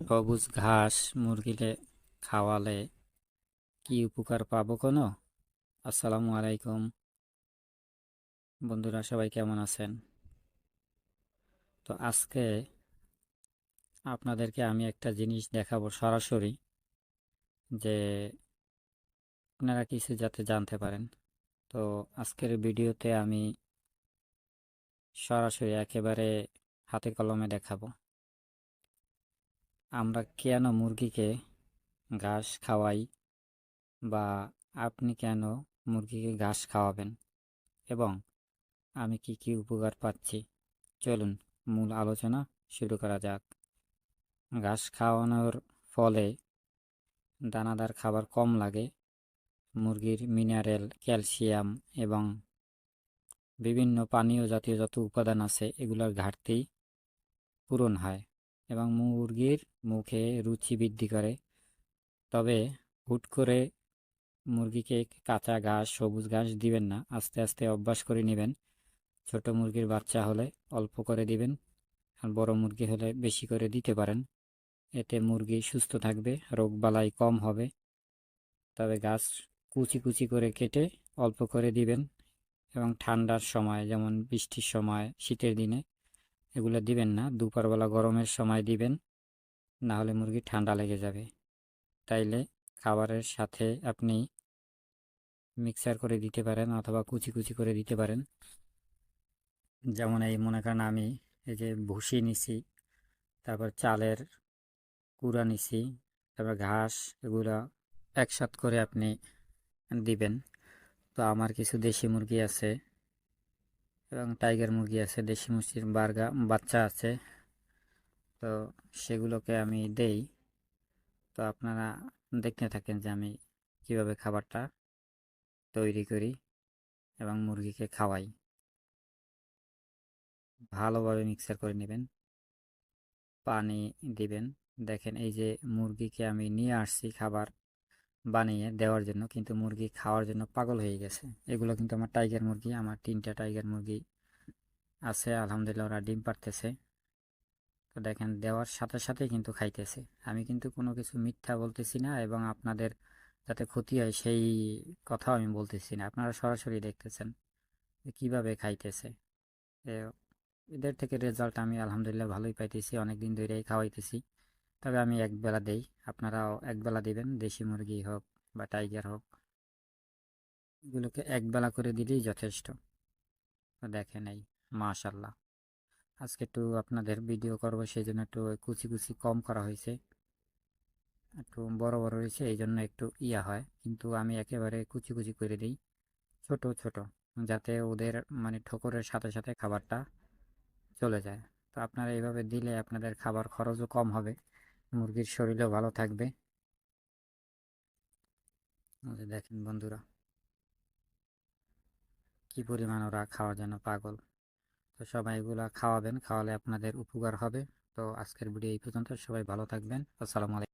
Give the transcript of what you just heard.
সবুজ ঘাস মুরগিকে খাওয়ালে কি উপকার পাবো কোনো? আসসালামু আলাইকুম। বন্ধুরা, সবাই কেমন আছেন? তো আজকে আপনাদেরকে আমি একটা জিনিস দেখাবো সরাসরি যে আপনারা কিছু যাতে জানতে পারেন। তো আজকের ভিডিওতে আমি সরাসরি একেবারে হাতে কলমে দেখাবো। আমরা কেন মুরগিকে ঘাস খাওয়াই বা আপনি কেন মুরগিকে ঘাস খাওয়াবেন? এবং আমি কি কি উপকার পাচ্ছি? চলুন, মূল আলোচনা শুরু করা যাক। ঘাস খাওয়ানোর ফলে দানাদার খাবার কম লাগে, মুরগির মিনারেল ক্যালসিয়াম এবং বিভিন্ন পানীয় জাতীয় যত উপাদান আছে এগুলোর ঘাটতি পূরণ হয়। এবং মুরগির মুখে রুচি বৃদ্ধি করে। তবে হুট করে মুরগিকে কাঁচা ঘাস, সবুজ ঘাস দিবেন না, আস্তে আস্তে অভ্যাস করে নেবেন। ছোট মুরগির বাচ্চা হলে অল্প করে দিবেন আর বড় মুরগি হলে বেশি করে দিতে পারেন। এতে মুরগি সুস্থ থাকবে রোগবালাই কম হবে। তবে গাছ কুচি কুচি করে কেটে অল্প করে দিবেন এবং ঠান্ডার সময়, যেমন বৃষ্টির সময়, শীতের দিনে এগুলো দিবেন না, দুপুরবেলা গরমের সময় দিবেন না হলে মুরগি ঠান্ডা লেগে যাবে। তাইলে খাবারের সাথে আপনি মিক্সার করে দিতে পারেন অথবা কুচি কুচি করে দিতে পারেন। যেমন এই মনে করেন আমি এই যে ভুসি নিছি, তারপর চালের কুড়া নিছি, তারপর ঘাস এগুলো একসাথ করে আপনি দিবেন। তো আমার কিছু দেশি মুরগি আছে এবং টাইগার মুরগি আছে, দেশি মুরগির বার্গা, বাচ্চা আছে। তো সেগুলোকে আমি দেই। তো আপনারা দেখতে থাকেন যে আমি কীভাবে খাবারটা তৈরি করি এবং মুরগিকে খাওয়াই। ভালোভাবে মিক্সার করে নেবেন, পানি দিবেন। দেখেন এই যে মুরগিকে আমি নিয়ে আসছি খাবার। বানিয়ে দেওয়ার জন্য কিন্তু মুরগি খাওয়ার জন্য পাগল হয়ে গেছে। এগুলো কিন্তু আমার টাইগার মুরগি, আমার তিনটা টাইগার মুরগি আছে, আলহামদুলিল্লাহ ওরা ডিম পারতেছে তো দেখেন, দেওয়ার সাথে সাথে কিন্তু খাইতেছে। আমি কিন্তু কোনো কিছু মিথ্যা বলতেছি না এবং আপনাদের যাতে ক্ষতি হয় সেই কথাও আমি বলতেছি না। আপনারা সরাসরি দেখতেছেন কীভাবে খাইতেছে। এদের থেকে রেজাল্ট আমি আলহামদুলিল্লাহ ভালোই পাইতেছি অনেক দিন ধরেই খাওয়াইতেছি। তবে আমি একবেলা দেই। আপনারাও একবেলা দিবেন, দেশি মুরগি হোক বা টাইগার হোক। এগুলোকে একবেলা করে দিলেই যথেষ্ট। দেখেন এই, মাশাল্লাহ। আজকে একটু আপনাদের ভিডিও করব সেই জন্য একটু কুচি কুচি কম করা হয়েছে। একটু বড় বড় হয়েছে এই জন্য একটু ইয়া হয়। কিন্তু আমি একেবারে কুচি কুচি করে দিই। ছোট ছোট, যাতে ওদের মানে ঠোকরের সাথে সাথে খাবারটা চলে যায়। তো আপনারা এইভাবে দিলে আপনাদের খাবার খরচও কম হবে। মুরগির শরীরও ভালো থাকবে। দেখেন বন্ধুরা। কি পরিমাণ ওরা খাওয়ার জন্য পাগল। তো সবাই এগুলা খাওয়াবেন, খাওয়ালে আপনাদের উপকার হবে। তো আজকের ভিডিও এই পর্যন্ত। সবাই ভালো থাকবেন। আসসালামু আলাইকুম।